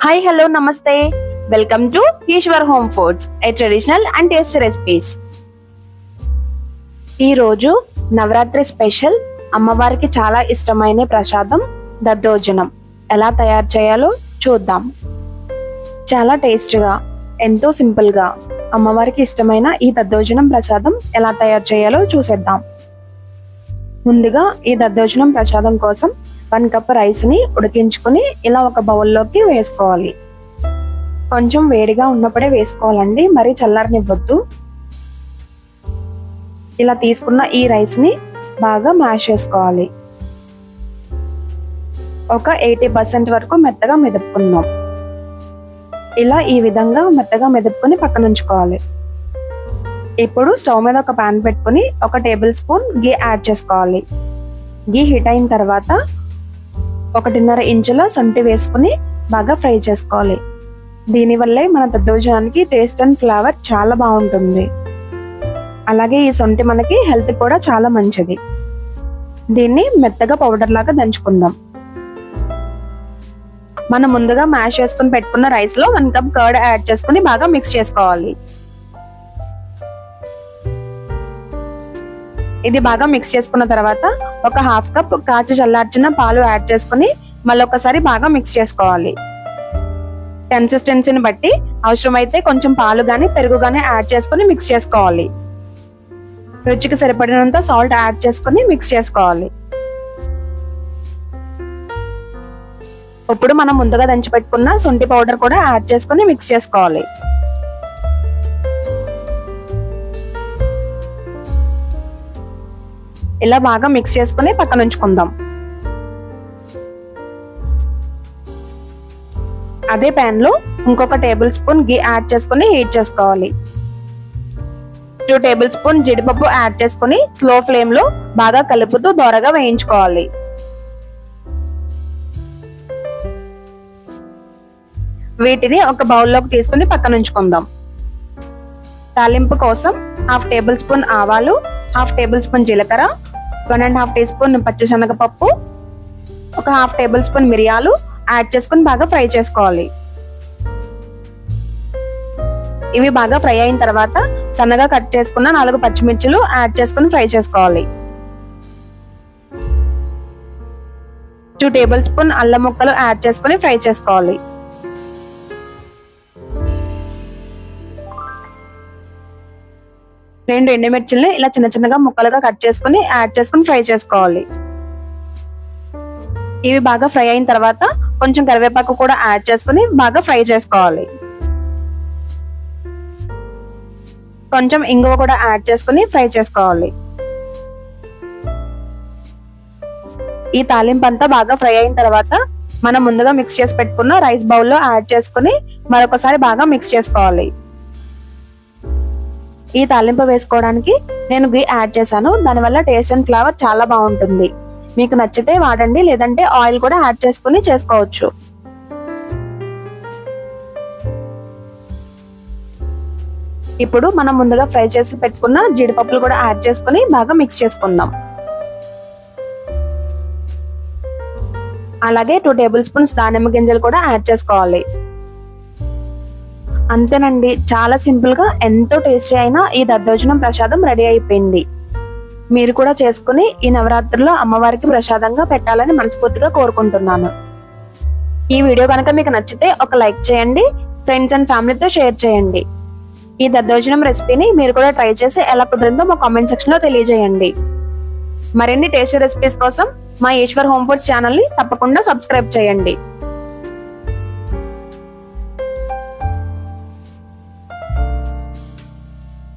Hi hello నమస్తే welcome to Eshwar home foods a traditional and taste recipes ఈరోజు Navratri special అమ్మవారికి చాలా ఇష్టమైన ప్రసాదం దద్దోజనం. ఎలా తయారు చేయాలో చూద్దాం. చాలా టేస్ట్గా ఎంతో సింపుల్గా అమ్మవారికి ఇష్టమైన ఈ దద్దోజనం ప్రసాదం ఎలా తయారు చేయాలో చూసేద్దాం. ముందుగా ఈ దద్దోజనం ప్రసాదం కోసం వన్ కప్ రైస్ని ఉడికించుకొని ఉడికించుకుని ఇలా ఒక బౌల్లోకి వేసుకోవాలి. కొంచెం వేడిగా ఉన్నప్పుడే వేసుకోవాలండి మరి చల్లారనివ్వద్దు. ఇలా తీసుకున్న ఈ రైస్ని బాగా మ్యాష్ చేసుకోవాలి. ఒక ఎయిటీ పర్సెంట్ వరకు మెత్తగా మెదుపుకుందాం. ఇలా ఈ విధంగా మెత్తగా మెదుపుకొని పక్కన ఉంచుకోవాలి. ఇప్పుడు స్టవ్ మీద ఒక పాన్ పెట్టుకుని ఒక టేబుల్ స్పూన్ గీ యాడ్ చేసుకోవాలి. గీ హీట్ అయిన తర్వాత ఒకటిన్నర ఇంచుల సొంటి వేసుకుని బాగా ఫ్రై చేసుకోవాలి. దీనివల్లే మన దద్దోజనానికి టేస్ట్ అండ్ ఫ్లేవర్ చాలా బాగుంటుంది. అలాగే ఈ సొంటి మనకి హెల్త్ కూడా చాలా మంచిది. దీన్ని మెత్తగా పౌడర్ లాగా దంచుకుందాం. మనం ముందుగా మ్యాష్ చేసుకుని పెట్టుకున్న రైస్లో వన్ కప్ కర్డ్ యాడ్ చేసుకుని బాగా మిక్స్ చేసుకోవాలి. ఇది బాగా మిక్స్ చేసుకున్న తర్వాత ఒక హాఫ్ కప్ కాచి చల్లార్చిన పాలు యాడ్ చేసుకుని మళ్ళీ ఒకసారి బాగా మిక్స్ చేసుకోవాలి. కన్సిస్టెన్సీని బట్టి అవసరమైతే కొంచెం పాలు గాని పెరుగు గాని యాడ్ చేసుకుని మిక్స్ చేసుకోవాలి. రుచికి సరిపడినంత సాల్ట్ యాడ్ చేసుకుని మిక్స్ చేసుకోవాలి. ఇప్పుడు మనం ముందుగా దంచి పెట్టుకున్న పౌడర్ కూడా యాడ్ చేసుకుని మిక్స్ చేసుకోవాలి. ఇలా బాగా మిక్స్ చేసుకుని పక్కన ఉంచుకుందాం. అదే ప్యాన్లో ఇంకొక టేబుల్ స్పూన్ గీ యాడ్ చేసుకుని హీట్ చేసుకోవాలి. టూ టేబుల్ స్పూన్ జీడిపప్పు యాడ్ చేసుకుని స్లో ఫ్లేమ్లో బాగా కలుపుతూ దోరగా వేయించుకోవాలి. వీటిని ఒక బౌల్లోకి తీసుకుని పక్కన ఉంచుకుందాం. తాలింపు కోసం హాఫ్ టేబుల్ స్పూన్ ఆవాలు హాఫ్ టేబుల్ స్పూన్ జీలకర్ర one and half tea spoon పచ్చిశనగపప్పు ఒక హాఫ్ టేబుల్ స్పూన్ మిరియాలు యాడ్ చేసుకుని బాగా ఫ్రై చేసుకోవాలి. ఇవి బాగా ఫ్రై అయిన తర్వాత సన్నగా కట్ చేసుకున్న నాలుగు పచ్చిమిర్చిలు యాడ్ చేసుకుని ఫ్రై చేసుకోవాలి. టూ టేబుల్ స్పూన్ అల్లం ముక్కలు యాడ్ చేసుకుని ఫ్రై చేసుకోవాలి. రెండు ఎండుమిర్చిల్ని ఇలా చిన్న చిన్నగా ముక్కలుగా కట్ చేసుకుని యాడ్ చేసుకుని ఫ్రై చేసుకోవాలి. ఇవి బాగా ఫ్రై అయిన తర్వాత కొంచెం కరివేపాకు కూడా యాడ్ చేసుకుని బాగా ఫ్రై చేసుకోవాలి. కొంచెం ఇంగువ కూడా యాడ్ చేసుకుని ఫ్రై చేసుకోవాలి. ఈ తాలింపు అంతా బాగా ఫ్రై అయిన తర్వాత మనం ముందుగా మిక్స్ చేసి పెట్టుకున్న రైస్ బౌల్లో యాడ్ చేసుకుని మరొకసారి బాగా మిక్స్ చేసుకోవాలి. ఈ తాలింపు వేసుకోవడానికి నేను గీ యాడ్ చేశాను. దానివల్ల టేస్ట్ అండ్ ఫ్లేవర్ చాలా బాగుంటుంది. మీకు నచ్చితే వాడండి లేదంటే ఆయిల్ కూడా యాడ్ చేసుకుని చేసుకోవచ్చు. ఇప్పుడు మనం ముందుగా ఫ్రై చేసి పెట్టుకున్న జీడిపప్పులు కూడా యాడ్ చేసుకుని బాగా మిక్స్ చేసుకుందాం. అలాగే టూ టేబుల్ స్పూన్స్ దానిమ్మ గింజలు కూడా యాడ్ చేసుకోవాలి. అంతేనండి. చాలా సింపుల్గా ఎంతో టేస్టీ అయిన ఈ దద్దోజనం ప్రసాదం రెడీ అయిపోయింది. మీరు కూడా చేసుకుని ఈ నవరాత్రిలో అమ్మవారికి ప్రసాదంగా పెట్టాలని మనస్ఫూర్తిగా కోరుకుంటున్నాను. ఈ వీడియో కనుక మీకు నచ్చితే ఒక లైక్ చేయండి ఫ్రెండ్స్ అండ్ ఫ్యామిలీతో షేర్ చేయండి. ఈ దద్దోజనం రెసిపీని మీరు కూడా ట్రై చేసి ఎలా కుదిరిందో మా కామెంట్ సెక్షన్లో తెలియజేయండి. మరిన్ని టేస్టీ రెసిపీస్ కోసం మా ఈశ్వర్ హోమ్ ఫుడ్స్ ఛానల్ని తప్పకుండా సబ్స్క్రైబ్ చేయండి.